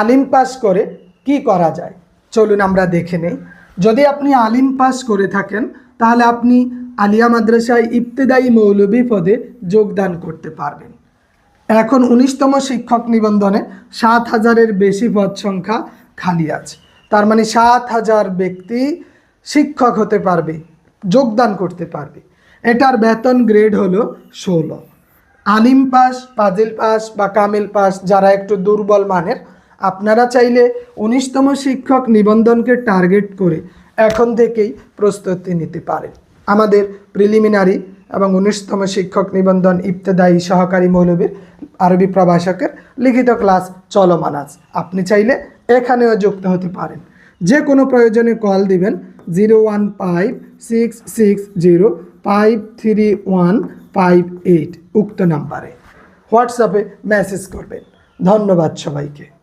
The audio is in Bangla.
আলিম পাস করে কি করা যায়? চলুন আমরা দেখে নেই। যদি আপনি আলিম পাস করে থাকেন, তাহলে আপনি আলিয়া মাদ্রাসায় ইবতেদায়ী মৌলবী পদে যোগদান করতে পারবেন। এখন উনিশতম শিক্ষক নিবন্ধনে সাত হাজারের বেশি পদ সংখ্যা খালি আছে। তার মানে সাত হাজার ব্যক্তি শিক্ষক হতে পারবে, যোগদান করতে পারবে। এটার বেতন গ্রেড হলো ষোলো। আলিম পাস, পাজিল পাস বা কামিল পাস যারা একটু দুর্বল মানের আপনারা চাইলে উনিশতম শিক্ষক নিবন্ধনকে টার্গেট করে এখন থেকেই প্রস্তুতি নিতে পারেন। আমাদের প্রিলিমিনারি এবং উনিশতম শিক্ষক নিবন্ধন ইবতেদায়ী সহকারী মৌলবীর আরবি প্রভাষকের লিখিত ক্লাস চলমান আছে। আপনি চাইলে এখানেও যুক্ত হতে পারেন। যে কোনো প্রয়োজনে কল দিবেন zero one five six six zero five three one five eight. উক্ত নাম্বারে হোয়াটসঅ্যাপে মেসেজ করবেন। ধন্যবাদ সবাইকে।